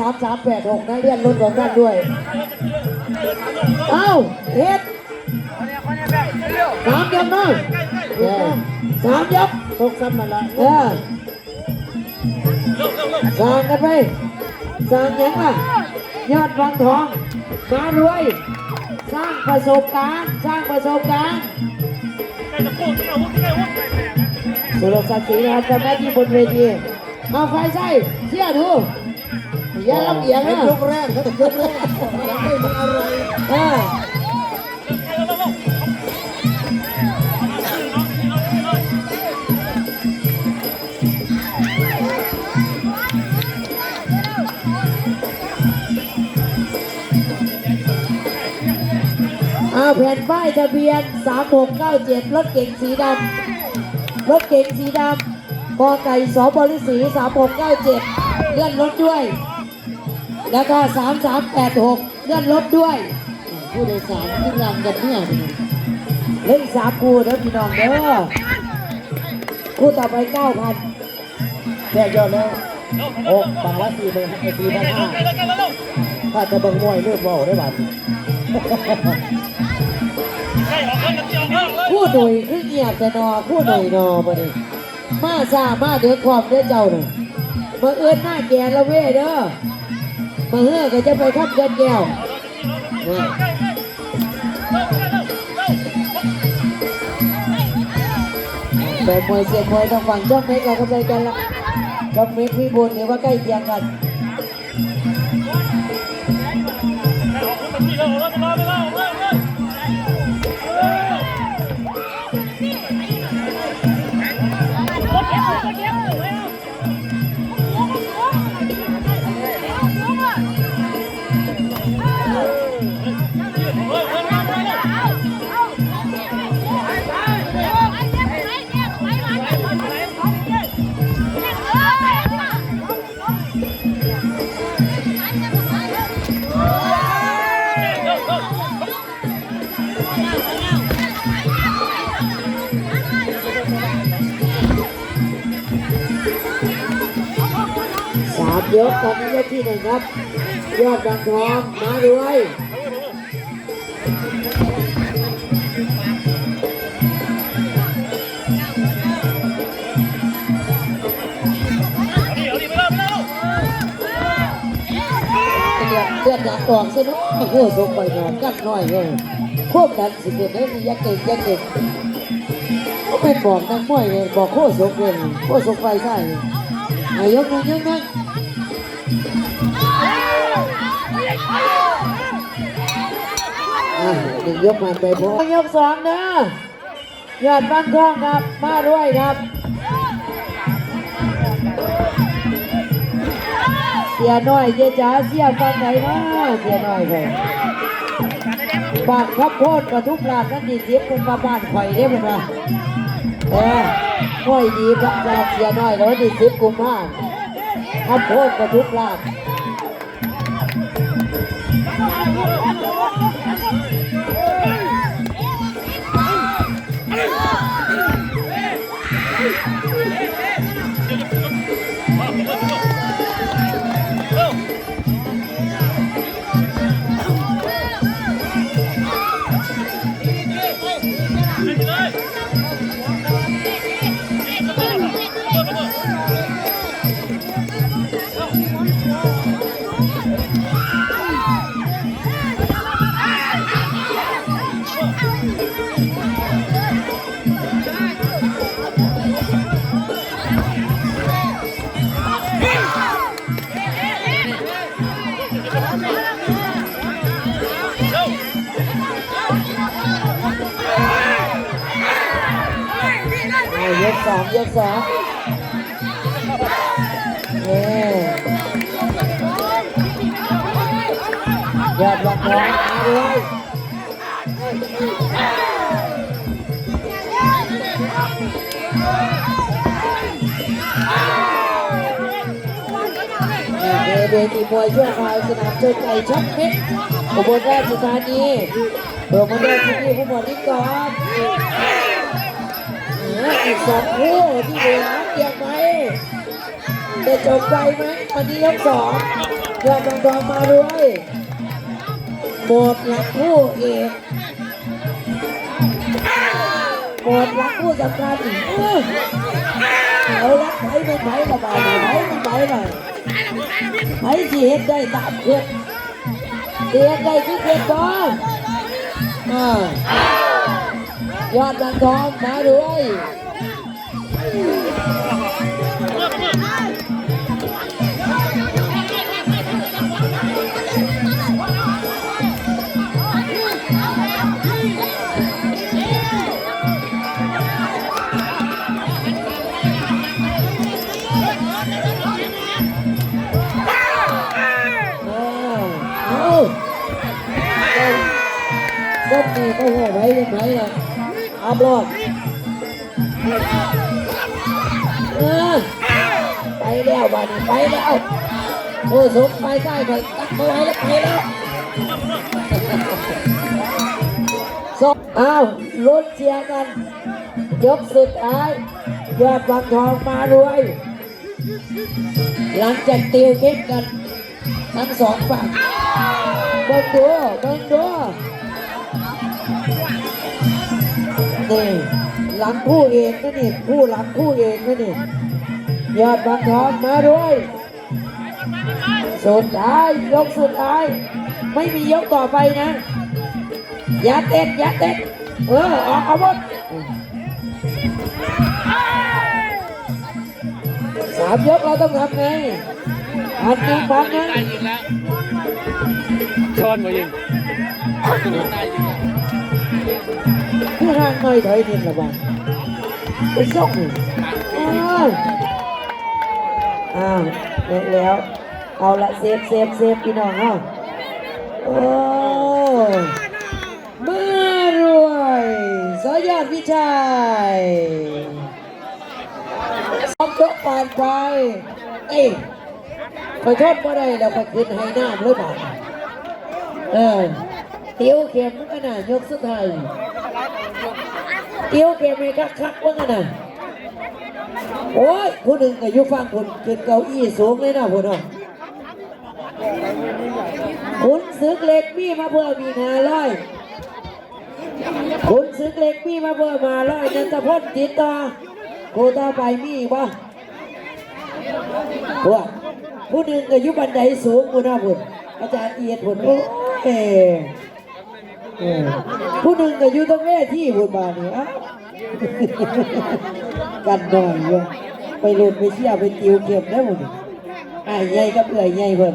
สามสามแปดหกนะเลื่อนรถของท่านด้วย เอ้าเฮ็ดสามยกเนาะเออสามยกตกซ้ำมาละเออสร้างกันไปสร้างหยังล่ะยอดวังทองมารวย สร้างประสบการณ์ สร้างประสบการณ์สุรศักดิ์ศรีนะครับทำหน้าที่บนเวทีเอาไฟใส่เชี่ยดู อย่าลำเอียงเป็นนะยกแรกครับยกแรกยังไม่มีอะไรเออเอาแผ่นป้ายทะเบียน 3697 รถเก๋งสีดำ รถเก๋งสีดำกอไก่สบริสี 3697 เลื่อนรถด้วย แล้วก็ 3386เลื่อนรถด้วย ผู้โดยสารที่รังกับเนี่ยเล่นสามคู่เด้อพี่น้องเด้อคู่ต่อไป9,000แค่ยอดแล้วโอ้บางละสี่หมื่นไอ้สี่พันห้าถ้าจะเบังมวยเลือกบอลได้บัตรคู่หน่วยคือเงียบแต่นอคู่หน่วยนอมาดิมาซามาเดือความเด้อเจ้าหนึ่งมาเอื้อนหน้าแกนละเว้เด้อ มาเฮ้อก็จะไปขับเกินแก้วเนี่ยแต่มวยเสียมวยต้องฟังจ้องเมฆกับกำไรกันละจ้องเมฆพี่บุญหรือว่าใกล้เคียงกันามยกตอนนี้ยกที่หนึ่งครับ ยอดบางทองมาด้วยเลือดเลือดดักออกซะเนาะโอ้โหส่งไปนอนกัดน้อยเลยควบดันสิเกิดได้มียักเก่งยักเก่งก็เป็นบอกนักมวยเลยบอกโคศกเลยโคศกไปใช่นายกนายกนั่ง อะหนึ่งยกผ่านไปพอยกสองนะยอดบ้างทองครับ มาด้วยครับ เสียน้อยเจ๊จ๋าเสียฟังไหนนะเสียน้อยเลยปากข้าวโพดกับทุกร้านนั่นดีเสียคุณมาบ้านข่อยได้ไหมนะเออห้อยดีพักจาเสียน้อยแล้วดีเสียบกุมผ้าข้าวโพดกับทุกร้าน ยกสามยกสามเอ้ยอดบังทองมาด้วย เวทีมวยชั่วคราวสนามชนไก่ช็อปเพชรอุบลราชธานีโปรโมเตอร์ที่นี่ผู้บริกรอีกสองคู่ที่เหลือเตรียมไว้จะจบไปไหมตอนนี้ยกสองยอดทองมาด้วยหมดหลักคู่เอกหมดหลักคู่สำคัญอีก เอาละไผเป็นไผระบาดไผเป็นไผหน่อยไผสิเฮ็ดได้ตามเพื่อนเฮ็ดได้คือเพื่อนบอลอ่ายอดดังทองมาด้วย ส้มนี่ก็หัวไว้เป็นไว้ละอัพรอดเออไปแล้วบ้านี้ไปแล้วโอ้สมไปใกล้ไปตักมาไว้แล้วไปแล้วส้มอ้าวลุ้นเชียร์กันยกสุดท้ายยอดบางทองมารวย หลังจากติวเก็บกันทั้งสองฝั่ง เบิ่งดูเบิ่งดูนี่หลังคู่เอกนะนี่คู่หลังคู่เอกนะนี่ยอดบางทองมาด้วยสุดท้ายยกสุดท้าย ไม่มียกต่อไปนะอย่าเต้นอย่าเต้นเออออกอาวุธสามยกเราต้องทำไงอันหนึ่งพันนึง ได้ยิงแล้วชนมายิงได้ยิงผู้ห่างหน่อยถอยนละบ้างไปส่งอ้าวอ้าวเลิกแล้ว เอาละเซฟเซฟเซฟพี่น้องเนาะโอ้มารวยสยอดวิชัยสองยกผ่านไป เอ้ยขอโทษบ่ได้แล้วขอขึ้นให้น้ำเลยบ่า เออเตียวเข็มก็น่ะยกสุดท้ายเตี้ยวเกมไม่คักคักว่ากันน่ะโอ้ยผู้หนึ่งก็ยุฟังคุณขึ้นเก้าอี้สูงเลยนะพุ่นอะคุณซึกเล็กมีมาเพิ่มมีนาร้อยคุณซึกเล็กมีมาเพิ่มมาร้อยนันทพลติดต่อโคตาไปมีบ่พวกผู้หนึ่งก็ยุบันไดสูงพุ่นอะพุ่นอาจารย์เอียดพุ่นโอ้ เออผู้หนึ่งก็อยู่ตรงแม่ที่บนบานี่อะกันหน่อยเว้ยไปหลุดไปเชี่ยวไปติวเก็บได้หมดไอ้ใหญ่กับเอื่อยใหญ่เพิ่น